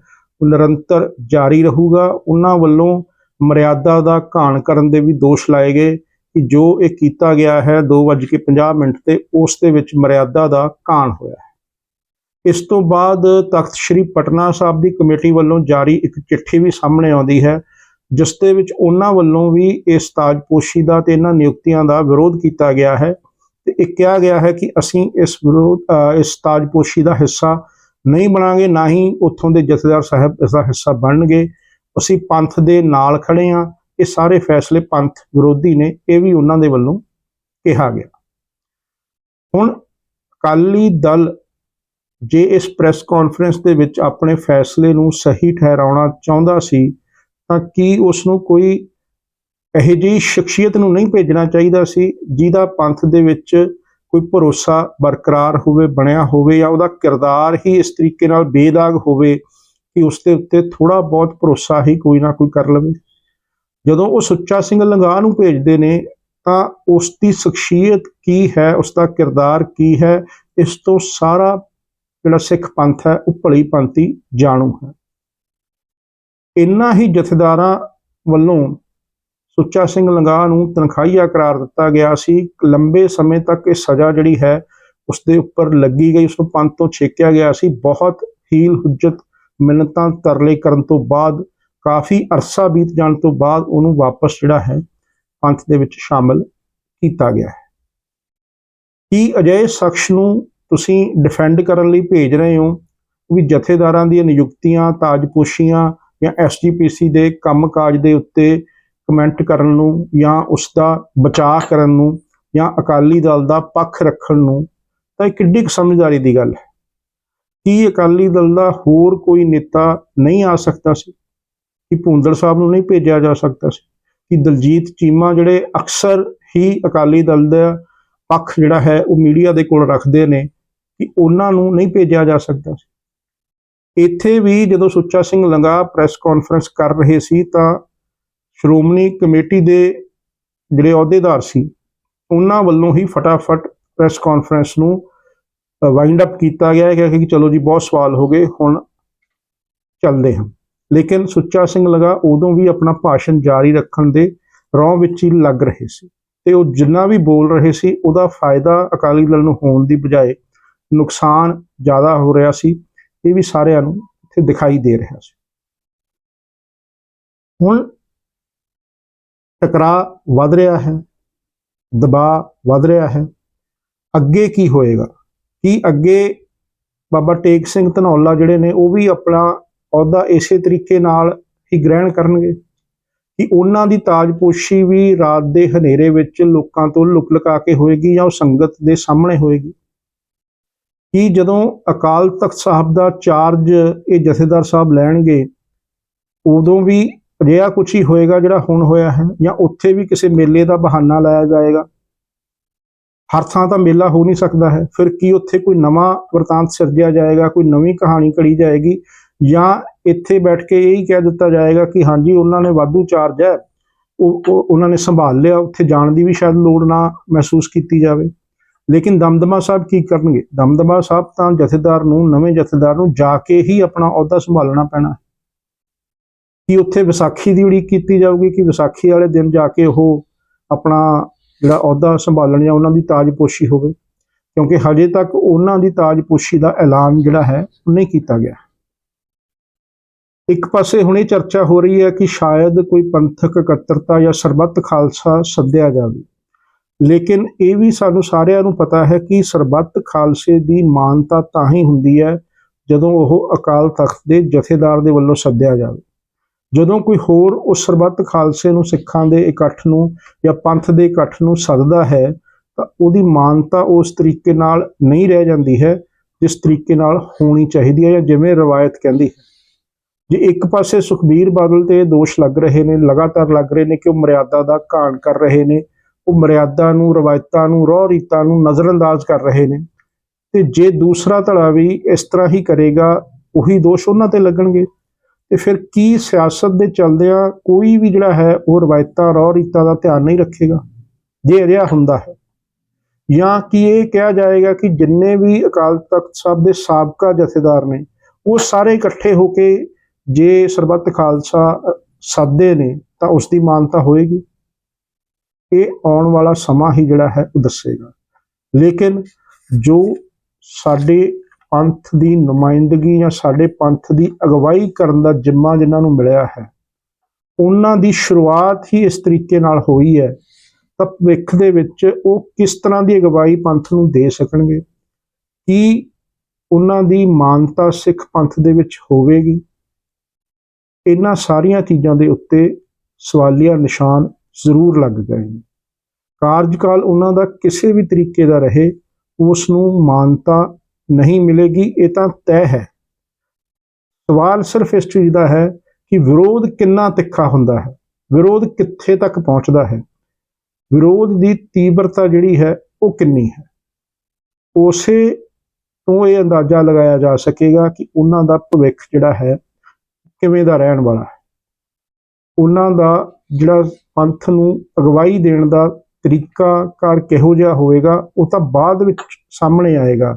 ਉਹ ਨਿਰੰਤਰ ਜਾਰੀ ਰਹੂਗਾ। ਉਹਨਾਂ ਵੱਲੋਂ ਮਰਿਆਦਾ ਦਾ ਘਾਣ ਕਰਨ ਦੇ ਵੀ ਦੋਸ਼ ਲਾਏ ਗਏ ਕਿ ਜੋ ਇਹ ਕੀਤਾ ਗਿਆ ਹੈ 2:50 ਮਿੰਟ ਤੇ ਉਸ ਦੇ ਵਿੱਚ ਮਰਿਆਦਾ ਦਾ ਘਾਣ ਹੋਇਆ ਹੈ। ਇਸ ਤੋਂ ਬਾਅਦ ਤਖਤ ਸ੍ਰੀ ਪਟਨਾ ਸਾਹਿਬ ਦੀ ਕਮੇਟੀ ਵੱਲੋਂ ਜਾਰੀ ਇੱਕ ਚਿੱਠੀ ਵੀ ਸਾਹਮਣੇ ਆਉਂਦੀ ਹੈ, ਜਿਸ ਦੇ ਵਿੱਚ ਉਹਨਾਂ ਵੱਲੋਂ ਵੀ ਇਸ ਤਾਜਪੋਸ਼ੀ ਦਾ ਤੇ ਇਹਨਾਂ ਨਿਯੁਕਤੀਆਂ ਦਾ ਵਿਰੋਧ ਕੀਤਾ ਗਿਆ ਹੈ ਤੇ ਇਹ ਕਿਹਾ ਗਿਆ ਹੈ ਕਿ ਅਸੀਂ ਇਸ ਵਿਰੋਧ ਇਸ ਤਾਜਪੋਸ਼ੀ ਦਾ ਹਿੱਸਾ ਨਹੀਂ ਬਣਾਂਗੇ, ਨਾ ਹੀ ਉੱਥੋਂ ਦੇ ਜਥੇਦਾਰ ਸਾਹਿਬ ਇਸ ਦਾ ਹਿੱਸਾ ਬਣਨਗੇ। ਅਸੀਂ ਪੰਥ ਦੇ ਨਾਲ ਖੜੇ ਹਾਂ। ਇਹ ਸਾਰੇ ਫੈਸਲੇ ਪੰਥ ਵਿਰੋਧੀ ਨੇ, ਇਹ ਵੀ ਉਹਨਾਂ ਦੇ ਵੱਲੋਂ ਕਿਹਾ ਗਿਆ। ਹੁਣ ਅਕਾਲੀ ਦਲ ਜੇ ਇਸ ਪ੍ਰੈਸ ਕਾਨਫਰੰਸ ਦੇ ਵਿੱਚ ਆਪਣੇ ਫੈਸਲੇ ਨੂੰ ਸਹੀ ਠਹਿਰਾਉਣਾ ਚਾਹੁੰਦਾ ਸੀ, ਤਾਂ ਕੀ ਉਸ ਨੂੰ ਕੋਈ ਇਹੋ ਜਿਹੀ ਸ਼ਖਸੀਅਤ ਨੂੰ ਨਹੀਂ ਭੇਜਣਾ ਚਾਹੀਦਾ ਸੀ, ਜਿਹਦਾ ਪੰਥ ਦੇ ਵਿੱਚ ਕੋਈ ਭਰੋਸਾ ਬਰਕਰਾਰ ਹੋਵੇ, ਬਣਿਆ ਹੋਵੇ ਜਾਂ ਉਹਦਾ ਕਿਰਦਾਰ ਹੀ ਇਸ ਤਰੀਕੇ ਨਾਲ ਬੇਦਾਗ ਹੋਵੇ ਕਿ ਉਸ ਦੇ ਉੱਤੇ ਥੋੜਾ ਬਹੁਤ ਭਰੋਸਾ ਹੀ ਕੋਈ ਨਾ ਕੋਈ ਕਰ ਲਵੇ? ਜਦੋਂ ਉਹ ਸੁੱਚਾ ਸਿੰਘ ਲੰਗਾ ਨੂੰ ਭੇਜਦੇ ਨੇ, ਤਾਂ ਉਸ ਦੀ ਸ਼ਖਸੀਅਤ ਕੀ ਹੈ, ਉਸ ਦਾ ਕਿਰਦਾਰ ਕੀ ਹੈ, ਇਸ ਤੋਂ ਸਾਰਾ ਜਿਹੜਾ ਸਿੱਖ ਪੰਥ ਹੈ, ਉਹ ਭਲੀ ਪੰਥੀ ਜਾਣੂ ਹੈ। ਇੰਨਾ ਹੀ ਜਥੇਦਾਰਾਂ ਵੱਲੋਂ ਸੁੱਚਾ ਸਿੰਘ ਲੰਗਾ ਨੂੰ ਤਨਖਾਹੀਆ ਕਰਾਰ ਦਿੱਤਾ ਗਿਆ ਸੀ। ਲੰਬੇ ਸਮੇਂ ਤੱਕ ਇਹ ਸਜ਼ਾ ਜਿਹੜੀ ਹੈ ਉਸ ਦੇ ਉੱਪਰ ਲੱਗੀ ਗਈ ਉਸ ਨੂੰ ਪੰਥ ਤੋਂ ਛੇਕਿਆ ਗਿਆ ਸੀ। ਬਹੁਤ ਹੀਲ ਹੁਜਤ ਮਿੰਨਤਾਂ ਤਰਲੇ ਕਰਨ ਤੋਂ ਬਾਅਦ, ਕਾਫੀ ਅਰਸਾ ਬੀਤ ਜਾਣ ਤੋਂ ਬਾਅਦ ਉਹਨੂੰ ਵਾਪਸ ਜਿਹੜਾ ਹੈ, ਪੰਥ ਦੇ ਵਿੱਚ ਸ਼ਾਮਲ ਕੀਤਾ ਗਿਆ ਹੈ। ਕੀ ਅਜਿਹੇ ਸ਼ਖਸ ਨੂੰ ਤੁਸੀਂ ਡਿਫੈਂਡ ਕਰਨ ਲਈ ਭੇਜ ਰਹੇ ਹੋ ਵੀ ਜਥੇਦਾਰਾਂ ਦੀਆਂ ਨਿਯੁਕਤੀਆਂ, ਤਾਜਪੋਸ਼ੀਆਂ ਜਾਂ ਐਸਜੀਪੀਸੀ ਦੇ ਕੰਮਕਾਜ ਦੇ ਉੱਤੇ ਕਮੈਂਟ ਕਰਨ ਨੂੰ ਜਾਂ ਉਸ ਦਾ ਬਚਾਅ ਕਰਨ ਨੂੰ ਜਾਂ ਅਕਾਲੀ ਦਲ ਦਾ ਪੱਖ ਰੱਖਣ ਨੂੰ, ਤਾਂ ਇਹ ਕਿੱਡੀ ਕੁ ਸਮਝਦਾਰੀ ਦੀ ਗੱਲ ਹੈ। ਕੀ ਅਕਾਲੀ ਦਲ ਦਾ ਹੋਰ ਕੋਈ ਨੇਤਾ ਨਹੀਂ ਆ ਸਕਦਾ ਸੀ? ਕਿ ਭੁੰਦੜ ਸਾਹਿਬ ਨੂੰ ਨਹੀਂ ਭੇਜਿਆ ਜਾ ਸਕਦਾ ਸੀ? ਕਿ ਦਲਜੀਤ ਚੀਮਾ ਜਿਹੜੇ ਅਕਸਰ ਹੀ ਅਕਾਲੀ ਦਲ ਦਾ ਪੱਖ ਜਿਹੜਾ ਹੈ ਉਹ ਮੀਡੀਆ ਦੇ ਕੋਲ ਰੱਖਦੇ ਨੇ ਕਿ ਉਹਨਾਂ ਨੂੰ ਨਹੀਂ ਭੇਜਿਆ ਜਾ ਸਕਦਾ ਸੀ। ਇੱਥੇ ਵੀ ਜਦੋਂ ਸੁੱਚਾ ਸਿੰਘ ਲੰਗਾ ਪ੍ਰੈਸ ਕਾਨਫਰੰਸ ਕਰ ਰਹੇ ਸੀ ਤਾਂ ਸ਼੍ਰੋਮਣੀ ਕਮੇਟੀ ਦੇ ਜਿਹੜੇ ਅਹੁਦੇਦਾਰ ਸੀ, ਉਹਨਾਂ ਵੱਲੋਂ ਹੀ ਫਟਾਫਟ ਪ੍ਰੈਸ ਕਾਨਫਰੰਸ ਨੂੰ ਵਾਈਂਡ ਅਪ ਕੀਤਾ ਗਿਆ। ਹੈ ਕਿ ਚਲੋ ਜੀ, ਬਹੁਤ ਸਵਾਲ ਹੋ ਗਏ, ਹੁਣ ਚੱਲਦੇ ਹਾਂ। ਲੇਕਿਨ ਸੁੱਚਾ ਸਿੰਘ ਲਗਾ ਉਦੋਂ ਵੀ ਆਪਣਾ ਭਾਸ਼ਣ ਜਾਰੀ ਰੱਖਣ ਦੇ ਰੌਂ ਵਿੱਚ ਹੀ ਲੱਗ ਰਹੇ ਸੀ। ਤੇ ਉਹ ਜਿੰਨਾ ਵੀ ਬੋਲ ਰਹੇ ਸੀ, ਉਹਦਾ ਫਾਇਦਾ ਅਕਾਲੀ ਦਲ ਨੂੰ ਹੋਣ ਦੀ ਬਜਾਏ ਨੁਕਸਾਨ ਜ਼ਿਆਦਾ ਹੋ ਰਿਹਾ ਸੀ, ਇਹ ਵੀ ਸਾਰਿਆਂ ਨੂੰ ਇੱਥੇ ਦਿਖਾਈ ਦੇ ਰਿਹਾ ਸੀ। ਹੁਣ ਟਕਰਾਅ ਵੱਧ ਰਿਹਾ ਹੈ, ਦਬਾਅ ਵੱਧ ਰਿਹਾ ਹੈ। ਅੱਗੇ ਕੀ ਹੋਏਗਾ? ਕੀ ਅੱਗੇ ਬਾਬਾ ਟੇਕ ਸਿੰਘ ਧਨੌਲਾ ਜਿਹੜੇ ਨੇ, ਉਹ ਵੀ ਆਪਣਾ ਅਹੁਦਾ ਇਸੇ ਤਰੀਕੇ ਨਾਲ ਹੀ ਗ੍ਰਹਿਣ ਕਰਨਗੇ? ਕਿ ਉਹਨਾਂ ਦੀ ਤਾਜਪੋਸ਼ੀ ਵੀ ਰਾਤ ਦੇ ਹਨੇਰੇ ਵਿੱਚ ਲੋਕਾਂ ਤੋਂ ਲੁਕ ਲੁਕਾ ਕੇ ਹੋਏਗੀ ਜਾਂ ਉਹ ਸੰਗਤ ਦੇ ਸਾਹਮਣੇ ਹੋਏਗੀ? ਕਿ ਜਦੋਂ ਅਕਾਲ ਤਖਤ ਸਾਹਿਬ ਦਾ ਚਾਰਜ ਇਹ ਜਥੇਦਾਰ ਸਾਹਿਬ ਲੈਣਗੇ, ਉਦੋਂ ਵੀ ਅਜਿਹਾ ਕੁਝ ਹੀ ਹੋਏਗਾ ਜਿਹੜਾ ਹੁਣ ਹੋਇਆ ਹੈ ਜਾਂ ਉੱਥੇ ਵੀ ਕਿਸੇ ਮੇਲੇ ਦਾ ਬਹਾਨਾ ਲਾਇਆ ਜਾਏਗਾ? ਹਰ ਥਾਂ ਤਾਂ ਮੇਲਾ ਹੋ ਨਹੀਂ ਸਕਦਾ ਹੈ। ਫਿਰ ਕੀ ਉੱਥੇ ਕੋਈ ਨਵਾਂ ਵਰਤਾਂਤ ਸਿਰਜਿਆ ਜਾਏਗਾ, ਕੋਈ ਨਵੀਂ ਕਹਾਣੀ ਘੜੀ ਜਾਏਗੀ? ਜਾਂ ਇੱਥੇ ਬੈਠ ਕੇ ਇਹ ਹੀ ਕਹਿ ਦਿੱਤਾ ਜਾਏਗਾ ਕਿ ਹਾਂਜੀ, ਉਹਨਾਂ ਨੇ ਵਾਧੂ ਚਾਰਜ ਹੈ, ਉਹ, ਉਹ- ਉਹਨਾਂ ਨੇ ਸੰਭਾਲ ਲਿਆ, ਉੱਥੇ ਜਾਣ ਦੀ ਵੀ ਸ਼ਾਇਦ ਲੋੜ ਨਾ ਮਹਿਸੂਸ ਕੀਤੀ ਜਾਵੇ। ਲੇਕਿਨ ਦਮਦਮਾ ਸਾਹਿਬ ਕੀ ਕਰਨਗੇ? ਦਮਦਮਾ ਸਾਹਿਬ ਤਾਂ ਜਥੇਦਾਰ ਨੂੰ, ਨਵੇਂ ਜਥੇਦਾਰ ਨੂੰ ਜਾ ਕੇ ਹੀ ਆਪਣਾ ਅਹੁਦਾ ਸੰਭਾਲਣਾ ਪੈਣਾ। ਕਿ ਉੱਥੇ ਵਿਸਾਖੀ ਦੀ ਉਡੀਕ ਕੀਤੀ ਜਾਊਗੀ? ਕਿ ਵਿਸਾਖੀ ਵਾਲੇ ਦਿਨ ਜਾ ਕੇ ਉਹ ਆਪਣਾ ਜਿਹੜਾ ਅਹੁਦਾ ਸੰਭਾਲਣ ਜਾਂ ਉਹਨਾਂ ਦੀ ਤਾਜਪੋਸ਼ੀ ਹੋਵੇ? ਕਿਉਂਕਿ ਹਜੇ ਤੱਕ ਉਹਨਾਂ ਦੀ ਤਾਜਪੋਸ਼ੀ ਦਾ ਐਲਾਨ ਜਿਹੜਾ ਹੈ ਨਹੀਂ ਕੀਤਾ ਗਿਆ। ਇੱਕ ਪਾਸੇ ਹੁਣੇ ਚਰਚਾ ਹੋ ਰਹੀ ਹੈ ਕਿ ਸ਼ਾਇਦ ਕੋਈ ਪੰਥਕ ਇਕੱਤਰਤਾ ਜਾਂ ਸਰਬੱਤ ਖਾਲਸਾ ਸੱਦਿਆ ਜਾਵੇ। ਲੇਕਿਨ ਇਹ ਵੀ ਸਾਨੂੰ ਸਾਰਿਆਂ ਨੂੰ ਪਤਾ ਹੈ ਕਿ ਸਰਬੱਤ ਖਾਲਸੇ ਦੀ ਮਾਨਤਾ ਤਾਂ ਹੀ ਹੁੰਦੀ ਹੈ ਜਦੋਂ ਉਹ ਅਕਾਲ ਤਖਤ ਦੇ ਜਥੇਦਾਰ ਦੇ ਵੱਲੋਂ ਸੱਦਿਆ ਜਾਵੇ। ਜਦੋਂ ਕੋਈ ਹੋਰ ਉਸ ਸਰਬੱਤ ਖਾਲਸੇ ਨੂੰ, ਸਿੱਖਾਂ ਦੇ ਇਕੱਠ ਨੂੰ ਜਾਂ ਪੰਥ ਦੇ ਇਕੱਠ ਨੂੰ ਸੱਦਦਾ ਹੈ, ਤਾਂ ਉਹਦੀ ਮਾਨਤਾ ਉਸ ਤਰੀਕੇ ਨਾਲ ਨਹੀਂ ਰਹਿ ਜਾਂਦੀ ਹੈ ਜਿਸ ਤਰੀਕੇ ਨਾਲ ਹੋਣੀ ਚਾਹੀਦੀ ਹੈ ਜਾਂ ਜਿਵੇਂ ਰਵਾਇਤ ਕਹਿੰਦੀ ਹੈ। ਜੇ ਇੱਕ ਪਾਸੇ ਸੁਖਬੀਰ ਬਾਦਲ ਤੇ ਦੋਸ਼ ਲੱਗ ਰਹੇ ਨੇ, ਲਗਾਤਾਰ ਲੱਗ ਰਹੇ ਨੇ ਕਿ ਉਹ ਮਰਿਆਦਾ ਦਾ ਘਾਣ ਕਰ ਰਹੇ ਨੇ ਉਹ ਮਰਿਆਦਾ ਨੂੰ ਰਵਾਇਤਾਂ ਨੂੰ ਰੋਹ ਰੀਤਾਂ ਨੂੰ ਨਜ਼ਰਅੰਦਾਜ਼ ਕਰ ਰਹੇ ਨੇ। ਤੇ ਜੇ ਦੂਸਰਾ ਧੜਾ ਵੀ ਇਸ ਤਰ੍ਹਾਂ ਹੀ ਕਰੇਗਾ ਉਹੀ ਦੋਸ਼ ਉਹਨਾਂ ਤੇ ਲੱਗਣਗੇ। ਤੇ ਫਿਰ ਕੀ ਸਿਆਸਤ ਦੇ ਚਲਦਿਆਂ ਕੋਈ ਵੀ ਜਿਹੜਾ ਹੈ ਉਹ ਰਵਾਇਤਾਂ ਰੋਹ ਰੀਤਾਂ ਦਾ ਧਿਆਨ ਨਹੀਂ ਰੱਖੇਗਾ? ਜੇ ਅਜਿਹਾ ਹੁੰਦਾ ਹੈ ਜਾਂ ਕੀ ਇਹ ਕਿਹਾ ਜਾਏਗਾ ਕਿ ਜਿੰਨੇ ਵੀ ਅਕਾਲ ਤਖਤ ਸਾਹਿਬ ਦੇ ਸਾਬਕਾ ਜਥੇਦਾਰ ਨੇ ਉਹ ਸਾਰੇ ਇਕੱਠੇ ਹੋ ਕੇ ਜੇ ਸਰਬੱਤ ਖਾਲਸਾ ਅ, ਸਾਦੇ ਨੇ ਤਾਂ ਉਸ ਦੀ ਮਾਨਤਾ ਹੋਏਗੀ। ਇਹ ਆਉਣ ਵਾਲਾ ਸਮਾਂ ਹੀ ਜਿਹੜਾ ਹੈ ਉਹ ਦੱਸੇਗਾ। ਲੇਕਿਨ ਜੋ ਸਾਡੇ ਪੰਥ ਦੀ ਨੁਮਾਇੰਦਗੀ ਜਾਂ ਸਾਡੇ ਪੰਥ ਦੀ ਅਗਵਾਈ ਕਰਨ ਦਾ ਜਿੰਮਾ ਜਿਨ੍ਹਾਂ ਨੂੰ ਮਿਲਿਆ ਹੈ, ਉਹਨਾਂ ਦੀ ਸ਼ੁਰੂਆਤ ਹੀ ਇਸ ਤਰੀਕੇ ਨਾਲ ਹੋਈ ਹੈ, ਤਾਂ ਭਵਿੱਖ ਦੇ ਵਿੱਚ ਉਹ ਕਿਸ ਤਰ੍ਹਾਂ ਦੀ ਅਗਵਾਈ ਪੰਥ ਨੂੰ ਦੇ ਸਕਣਗੇ? ਕੀ ਉਹਨਾਂ ਦੀ ਮਾਨਤਾ ਸਿੱਖ ਪੰਥ ਦੇ ਵਿੱਚ ਹੋਵੇਗੀ? ਇਹਨਾਂ ਸਾਰੀਆਂ ਚੀਜ਼ਾਂ ਦੇ ਉੱਤੇ ਸਵਾਲੀਆ ਨਿਸ਼ਾਨ ਜ਼ਰੂਰ ਲੱਗ ਗਏ। ਨੇ ਕਾਰਜਕਾਲ ਉਹਨਾਂ ਦਾ ਕਿਸੇ ਵੀ ਤਰੀਕੇ ਦਾ ਰਹੇ ਉਸ ਨੂੰ ਮਾਨਤਾ ਨਹੀਂ ਮਿਲੇਗੀ, ਇਹ ਤਾਂ ਤੈਅ ਹੈ। ਸਵਾਲ ਸਿਰਫ ਇਸ ਚੀਜ਼ ਦਾ ਹੈ ਕਿ ਵਿਰੋਧ ਕਿੰਨਾ ਤਿੱਖਾ ਹੁੰਦਾ ਹੈ, ਵਿਰੋਧ ਕਿੱਥੇ ਤੱਕ ਪਹੁੰਚਦਾ ਹੈ? ਵਿਰੋਧ ਦੀ ਤੀਬਰਤਾ ਜਿਹੜੀ ਹੈ, ਉਹ ਕਿੰਨੀ ਹੈ? ਉਸੇ ਤੋਂ ਇਹ ਅੰਦਾਜ਼ਾ ਲਗਾਇਆ ਜਾ ਸਕੇਗਾ ਕਿ ਉਹਨਾਂ ਦਾ ਭਵਿੱਖ ਜਿਹੜਾ ਹੈ, ਕਿਵੇਂ ਦਾ ਰਹਿਣ ਵਾਲਾ ਹੈ? ਉਹਨਾਂ ਦਾ ਜਿਹੜਾ ਪੰਥ ਨੂੰ ਅਗਵਾਈ ਦੇਣ ਦਾ ਤਰੀਕਾ ਕਾਰ ਕਿਹੋ ਜਿਹਾ ਹੋਵੇਗਾ, ਉਹ ਤਾਂ ਬਾਅਦ ਵਿੱਚ ਸਾਹਮਣੇ ਆਏਗਾ।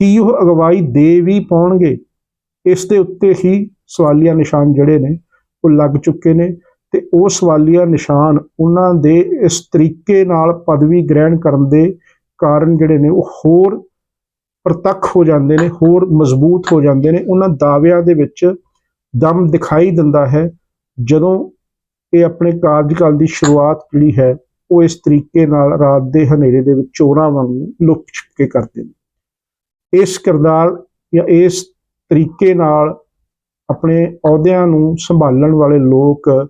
ਕੀ ਉਹ ਅਗਵਾਈ ਦੇ ਵੀ ਪਾਉਣਗੇ? ਇਸ ਦੇ ਉੱਤੇ ਹੀ ਸਵਾਲੀਆ ਨਿਸ਼ਾਨ ਜਿਹੜੇ ਨੇ, ਉਹ ਲੱਗ ਚੁੱਕੇ ਨੇ ਤੇ ਉਹ ਸਵਾਲੀਆ ਨਿਸ਼ਾਨ ਉਹਨਾਂ ਦੇ ਇਸ ਤਰੀਕੇ ਨਾਲ ਪਦਵੀ ਗ੍ਰਹਿਣ ਕਰਨ ਦੇ ਕਾਰਨ ਜਿਹੜੇ ਨੇ, ਉਹ ਹੋਰ ਪ੍ਰਤੱਖ ਹੋ ਜਾਂਦੇ ਨੇ, ਹੋਰ ਮਜ਼ਬੂਤ ਹੋ ਜਾਂਦੇ ਨੇ। ਉਹਨਾਂ ਦਾਅਵਿਆਂ ਦੇ ਵਿੱਚ ਦਮ ਦਿਖਾਈ ਦਿੰਦਾ ਹੈ, ਜਦੋਂ ਇਹ ਆਪਣੇ ਕਾਰਜਕਾਲ ਦੀ ਸ਼ੁਰੂਆਤ ਜਿਹੜੀ ਹੈ, ਉਹ ਇਸ ਤਰੀਕੇ ਨਾਲ ਰਾਤ ਦੇ ਹਨੇਰੇ ਦੇ ਵਿੱਚ ਚੋਰਾਂ ਵਾਂਗ ਲੁਕ ਛਿਪ ਕੇ ਕਰਦੇ ਨੇ। ਇਸ ਕਿਰਦਾਰ ਜਾਂ ਇਸ ਤਰੀਕੇ ਨਾਲ ਆਪਣੇ ਅਹੁਦਿਆਂ ਨੂੰ ਸੰਭਾਲਣ ਵਾਲੇ ਲੋਕ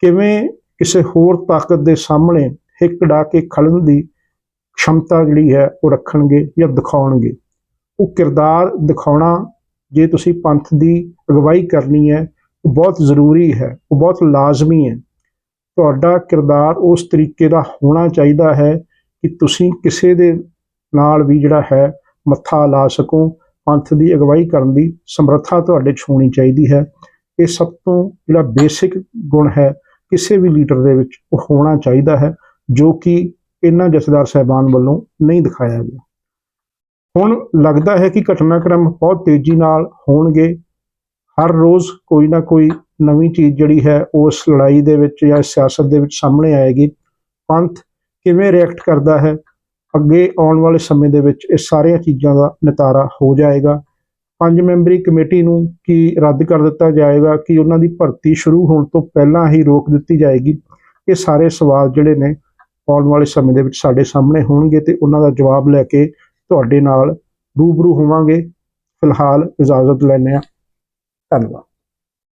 ਕਿਵੇਂ ਕਿਸੇ ਹੋਰ ਤਾਕਤ ਦੇ ਸਾਹਮਣੇ ਹਿੱਕੜਾ ਕੇ ਖੜਨ ਦੀ ਸ਼ਮਤਾ ਜਿਹੜੀ ਹੈ, ਉਹ ਰੱਖਣਗੇ ਜਾਂ ਦਿਖਾਉਣਗੇ? ਉਹ ਕਿਰਦਾਰ ਦਿਖਾਉਣਾ, ਜੇ ਤੁਸੀਂ ਪੰਥ ਦੀ ਅਗਵਾਈ ਕਰਨੀ ਹੈ ਉਹ ਬਹੁਤ ਜ਼ਰੂਰੀ ਹੈ, ਉਹ ਬਹੁਤ ਲਾਜ਼ਮੀ ਹੈ। ਤੁਹਾਡਾ ਕਿਰਦਾਰ ਉਸ ਤਰੀਕੇ ਦਾ ਹੋਣਾ ਚਾਹੀਦਾ ਹੈ ਕਿ ਤੁਸੀਂ ਕਿਸੇ ਦੇ ਨਾਲ ਵੀ ਜਿਹੜਾ ਹੈ, ਮੱਥਾ ਲਾ ਸਕੋ। ਪੰਥ ਦੀ ਅਗਵਾਈ ਕਰਨ ਦੀ ਸਮਰੱਥਾ ਤੁਹਾਡੇ 'ਚ ਹੋਣੀ ਚਾਹੀਦੀ ਹੈ। ਇਹ ਸਭ ਤੋਂ ਜਿਹੜਾ ਬੇਸਿਕ ਗੁਣ ਹੈ, ਕਿਸੇ ਵੀ ਲੀਡਰ ਦੇ ਵਿੱਚ ਉਹ ਹੋਣਾ ਚਾਹੀਦਾ ਹੈ, ਜੋ ਕਿ ਇਹਨਾਂ ਜਥੇਦਾਰ ਸਾਹਿਬਾਨ ਵੱਲੋਂ ਨਹੀਂ ਦਿਖਾਇਆ ਗਿਆ। ਹੁਣ ਲੱਗਦਾ ਹੈ ਕਿ ਘਟਨਾਕ੍ਰਮ ਬਹੁਤ ਤੇਜ਼ੀ ਨਾਲ ਹੋਣਗੇ। ਹਰ ਰੋਜ਼ ਕੋਈ ਨਾ ਕੋਈ ਨਵੀਂ ਚੀਜ਼ ਜਿਹੜੀ ਹੈ ਉਸ ਲੜਾਈ ਦੇ ਵਿੱਚ ਜਾਂ ਸਿਆਸਤ ਦੇ ਵਿੱਚ ਸਾਹਮਣੇ ਆਏਗੀ। ਪੰਥ ਕਿਵੇਂ ਰਿਐਕਟ ਕਰਦਾ ਹੈ? ਅੱਗੇ ਆਉਣ ਵਾਲੇ ਸਮੇਂ ਦੇ ਵਿੱਚ ਇਹ ਸਾਰੀਆਂ ਚੀਜ਼ਾਂ ਦਾ ਨਿਤਾਰਾ ਹੋ ਜਾਏਗਾ। ਪੰਜ ਮੈਂਬਰੀ ਕਮੇਟੀ ਨੂੰ ਕੀ ਰੱਦ ਕਰ ਦਿੱਤਾ ਜਾਏਗਾ? ਕਿ ਉਹਨਾਂ ਦੀ ਭਰਤੀ ਸ਼ੁਰੂ ਹੋਣ ਤੋਂ ਪਹਿਲਾਂ ਹੀ ਰੋਕ ਦਿੱਤੀ ਜਾਏਗੀ? ਇਹ ਸਾਰੇ ਸਵਾਲ ਜਿਹੜੇ ਨੇ ਆਉਣ ਵਾਲੇ ਸਮੇਂ ਦੇ ਵਿੱਚ ਸਾਡੇ ਸਾਹਮਣੇ ਹੋਣਗੇ ਤੇ ਉਹਨਾਂ ਦਾ ਜਵਾਬ ਲੈ ਕੇ ਤੁਹਾਡੇ ਨਾਲ ਰੂਬਰੂ ਹੋਵਾਂਗੇ। ਫਿਲਹਾਲ ਇਜਾਜ਼ਤ ਲੈਂਦੇ ਹਾਂ। ਧੰਨਵਾਦ